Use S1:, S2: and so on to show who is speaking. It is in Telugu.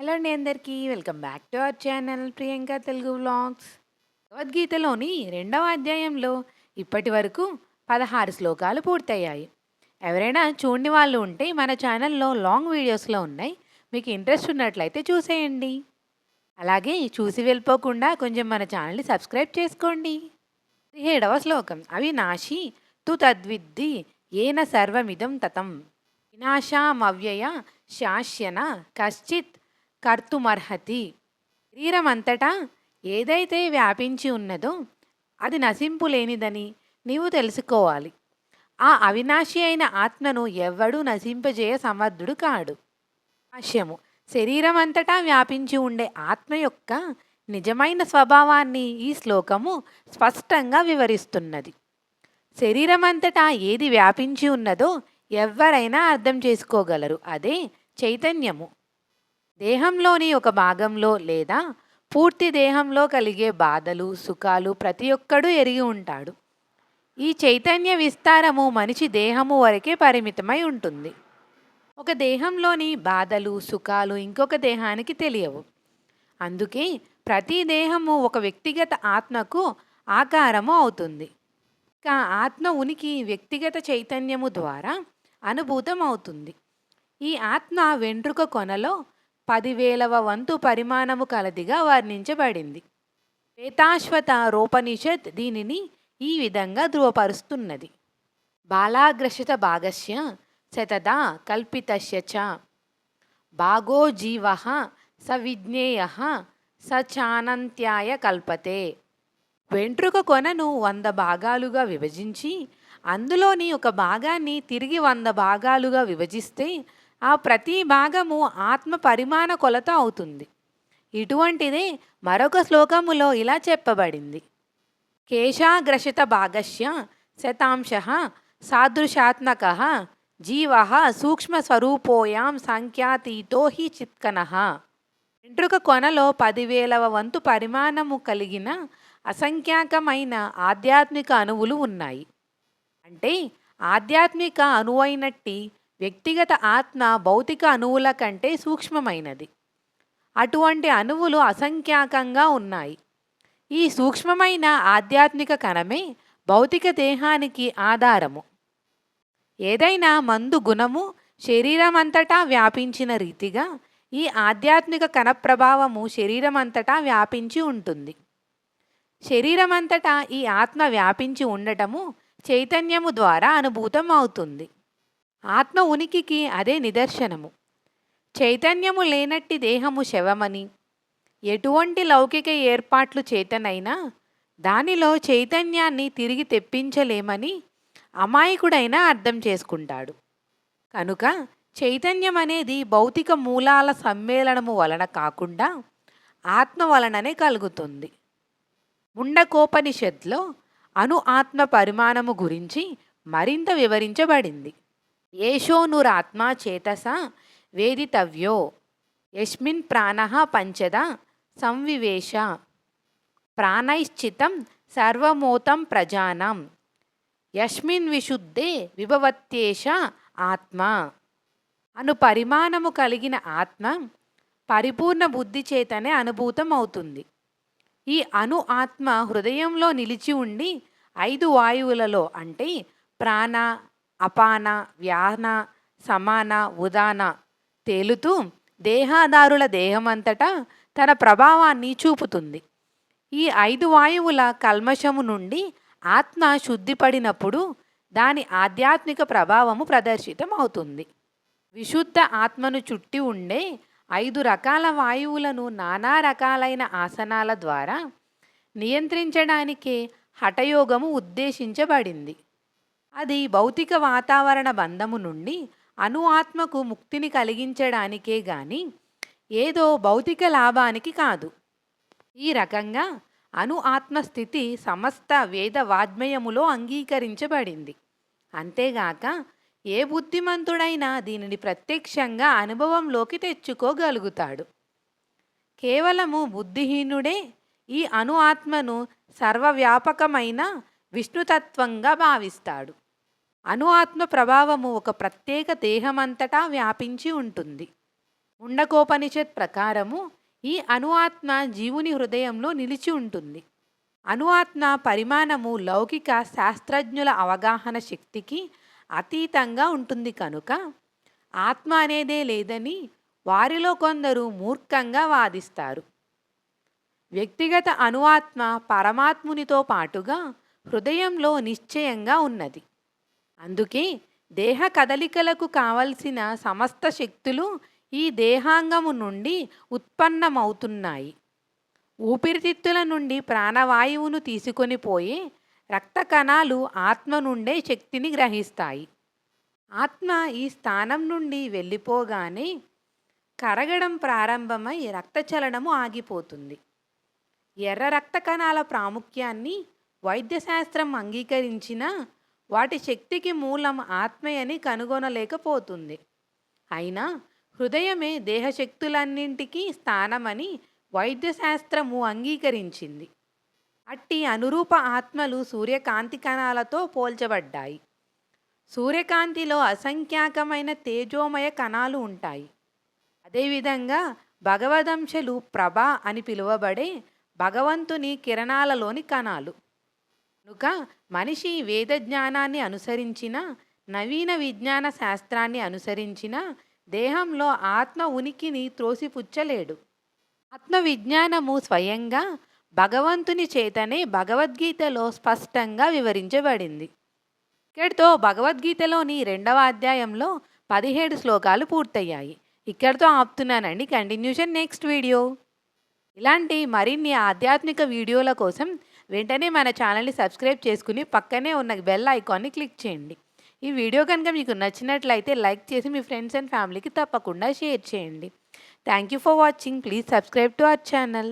S1: హలో అండి అందరికీ welcome back to our channel Priyanka Telugu vlogs. భగవద్గీతలోని రెండవ అధ్యాయంలో ఇప్పటి వరకు పదహారు శ్లోకాలు పూర్తయ్యాయి. ఎవరైనా చూడని వాళ్ళు ఉంటే మన ఛానల్లో లాంగ్ వీడియోస్లో ఉన్నాయి. మీకు ఇంట్రెస్ట్ ఉన్నట్లయితే చూసేయండి. అలాగే చూసి వెళ్ళిపోకుండా కొంచెం మన ఛానల్ని సబ్స్క్రైబ్ చేసుకోండి. ఏడవ శ్లోకం. అవి నాశి తు తద్విద్ది ఏన సర్వమిదం తతం. వినాశామవ్యయ శాస్యన కశ్చిత్ కర్తుమర్హతి. శరీరం అంతటా ఏదైతే వ్యాపించి ఉన్నదో అది నశింపు లేనిదని నీవు తెలుసుకోవాలి. ఆ అవినాశి అయిన ఆత్మను ఎవ్వడూ నశింపజేయ సమర్థుడు కాడు. భాష్యము శరీరం అంతటా వ్యాపించి ఉండే ఆత్మ యొక్క నిజమైన స్వభావాన్ని ఈ శ్లోకము స్పష్టంగా వివరిస్తున్నది. శరీరం అంతటా ఏది వ్యాపించి ఉన్నదో ఎవ్వరైనా అర్థం చేసుకోగలరు. అదే చైతన్యము. దేహంలోని ఒక భాగంలో లేదా పూర్తి దేహంలో కలిగే బాధలు సుఖాలు ప్రతి ఒక్కడూ ఎరిగి ఉంటాడు. ఈ చైతన్య విస్తారము మనిషి దేహము వరకే పరిమితమై ఉంటుంది. ఒక దేహంలోని బాధలు సుఖాలు ఇంకొక దేహానికి తెలియవు. అందుకే ప్రతి దేహము ఒక వ్యక్తిగత ఆత్మకు ఆకారము అవుతుంది. కా ఆత్మ ఉనికి వ్యక్తిగత చైతన్యము ద్వారా అనుభూతం అవుతుంది ఈ ఆత్మ వెంట్రుక కొనలో పదివేలవ వంతు పరిమాణము కలదిగా వర్ణించబడింది. శ్వేతాశ్వత రోపనిషత్ దీనిని ఈ విధంగా ధృవపరుస్తున్నది. బాలాగ్రసిత భాగస్య శతదా కల్పితస్య చ. భాగో జీవ సవిజ్ఞేయ సచానంత్యాయ కల్పతే. వెంట్రుక కొనను వంద భాగాలుగా విభజించి అందులోని ఒక భాగాన్ని తిరిగి వంద భాగాలుగా విభజిస్తే ఆ ప్రతి భాగము ఆత్మ పరిమాణ కొలత అవుతుంది. ఇటువంటిదే మరొక శ్లోకములో ఇలా చెప్పబడింది. కేశాగ్రసిత భాగస్య శతాంశ సాదృశాత్మక జీవ సూక్ష్మస్వరూపోయాం సంఖ్యాతీతో హి చిత్కన. వెంట్రుక కొనలో పదివేలవ వంతు పరిమాణము కలిగిన అసంఖ్యాకమైన ఆధ్యాత్మిక అణువులు ఉన్నాయి. అంటే ఆధ్యాత్మిక అణువైనట్టి వ్యక్తిగత ఆత్మ భౌతిక అణువుల కంటే సూక్ష్మమైనది. అటువంటి అణువులు అసంఖ్యాకంగా ఉన్నాయి. ఈ సూక్ష్మమైన ఆధ్యాత్మిక కణమే భౌతిక దేహానికి ఆధారము. ఏదైనా మందు గుణము శరీరమంతటా వ్యాపించిన రీతిగా ఈ ఆధ్యాత్మిక కణ ప్రభావము శరీరం అంతటా వ్యాపించి ఉంటుంది. శరీరం అంతటా ఈ ఆత్మ వ్యాపించి ఉండటము చైతన్యము ద్వారా అనుభూతం అవుతుంది ఆత్మ ఉనికికి అదే నిదర్శనము. చైతన్యము లేనట్టి దేహము శవమని ఎటువంటి లౌకిక ఏర్పాట్లు చేతనైనా దానిలో చైతన్యాన్ని తిరిగి తెప్పించలేమని అమాయకుడైనా అర్థం చేసుకుంటాడు. కనుక చైతన్యం అనేది భౌతిక మూలాల సమ్మేళనము వలన కాకుండా ఆత్మ వలననే కలుగుతుంది. ముండకోపనిషత్లో అణు ఆత్మ పరిమాణము గురించి మరింత వివరించబడింది. ఏషోనురాత్మ చేతస వేదితవ్యో యస్మిన్ ప్రాణ పంచద సంవివేశ. ప్రాణైశ్చితం సర్వమోతం ప్రజానం. యస్మిన్ విశుద్ధే విభవత్యేష ఆత్మ. అను పరిమాణము కలిగిన ఆత్మ పరిపూర్ణ బుద్ధి చేతనే అనుభూతం అవుతుంది ఈ అణు ఆత్మ హృదయంలో నిలిచి ఉండి ఐదు వాయువులలో అంటే ప్రాణ అపాన వ్యాన సమాన ఉదాన తేలుతూ దేహాదారుల దేహమంతటా తన ప్రభావాన్ని చూపుతుంది. ఈ ఐదు వాయువుల కల్మషము నుండి ఆత్మ శుద్ధిపడినప్పుడు దాని ఆధ్యాత్మిక ప్రభావము ప్రదర్శితం అవుతుంది విశుద్ధ ఆత్మను చుట్టి ఉండే ఐదు రకాల వాయువులను నానా రకాలైన ఆసనాల ద్వారా నియంత్రించడానికే హఠయోగము ఉద్దేశించబడింది. అది భౌతిక వాతావరణ బంధము నుండి అణు ఆత్మకు ముక్తిని కలిగించడానికే గాని ఏదో భౌతిక లాభానికి కాదు. ఈ రకంగా అణు ఆత్మస్థితి సమస్త వేద వాజ్మయములో అంగీకరించబడింది. అంతేగాక ఏ బుద్ధిమంతుడైనా దీనిని ప్రత్యక్షంగా అనుభవంలోకి తెచ్చుకోగలుగుతాడు. కేవలము బుద్ధిహీనుడే ఈ అణు ఆత్మను సర్వవ్యాపకమైన విష్ణుతత్వంగా భావిస్తాడు. అణు ఆత్మ ప్రభావము ఒక ప్రత్యేక దేహమంతటా వ్యాపించి ఉంటుంది. ముండకోపనిషత్ ప్రకారము ఈ అణుఆత్మ జీవుని హృదయంలో నిలిచి ఉంటుంది. అణుఆత్మ పరిమాణము లౌకిక శాస్త్రజ్ఞుల అవగాహన శక్తికి అతీతంగా ఉంటుంది కనుక ఆత్మ అనేదే లేదని వారిలో కొందరు మూర్ఖంగా వాదిస్తారు. వ్యక్తిగత అణుఆత్మ పరమాత్మునితో పాటుగా హృదయంలో నిశ్చయంగా ఉన్నది. అందుకే దేహ కదలికలకు కావలసిన సమస్త శక్తులు ఈ దేహాంగము నుండి ఉత్పన్నమవుతున్నాయి. ఊపిరితిత్తుల నుండి ప్రాణవాయువును తీసుకొని పోయి రక్త కణాలు ఆత్మ నుండే శక్తిని గ్రహిస్తాయి. ఆత్మ ఈ స్థానం నుండి వెళ్ళిపోగానే కరగడం ప్రారంభమై రక్తచలనము ఆగిపోతుంది. ఎర్ర రక్త కణాల ప్రాముఖ్యాన్ని వైద్యశాస్త్రం అంగీకరించినా వాటి శక్తికి మూలం ఆత్మయని కనుగొనలేకపోతుంది. అయినా హృదయమే దేహశక్తులన్నింటికీ స్థానమని వైద్యశాస్త్రము అంగీకరించింది. అట్టి అనురూప ఆత్మలు సూర్యకాంతి కణాలతో పోల్చబడ్డాయి. సూర్యకాంతిలో అసంఖ్యాకమైన తేజోమయ కణాలు ఉంటాయి. అదేవిధంగా భగవదంశలు ప్రభ అని పిలువబడే భగవంతుని కిరణాలలోని కణాలు. కనుక మనిషి వేద జ్ఞానాన్ని అనుసరించిన నవీన విజ్ఞాన శాస్త్రాన్ని అనుసరించిన దేహంలో ఆత్మ ఉనికిని త్రోసిపుచ్చలేడు. ఆత్మ విజ్ఞానము స్వయంగా భగవంతుని చేతనే భగవద్గీతలో స్పష్టంగా వివరించబడింది. ఇక్కడితో భగవద్గీతలోని రెండవ అధ్యాయంలో పదిహేడు శ్లోకాలు పూర్తయ్యాయి. ఇక్కడితో ఆపుతున్నానండి. Continuation next video. ఇలాంటి మరిన్ని ఆధ్యాత్మిక వీడియోల కోసం వెంటనే మన ఛానల్ని సబ్స్క్రైబ్ చేసుకుని పక్కనే ఉన్న బెల్ ఐకాన్ని క్లిక్ చేయండి. ఈ వీడియో కనుక మీకు నచ్చినట్లయితే లైక్ చేసి మీ ఫ్రెండ్స్ అండ్ ఫ్యామిలీకి తప్పకుండా షేర్ చేయండి. Thank you for watching. Please subscribe to our channel.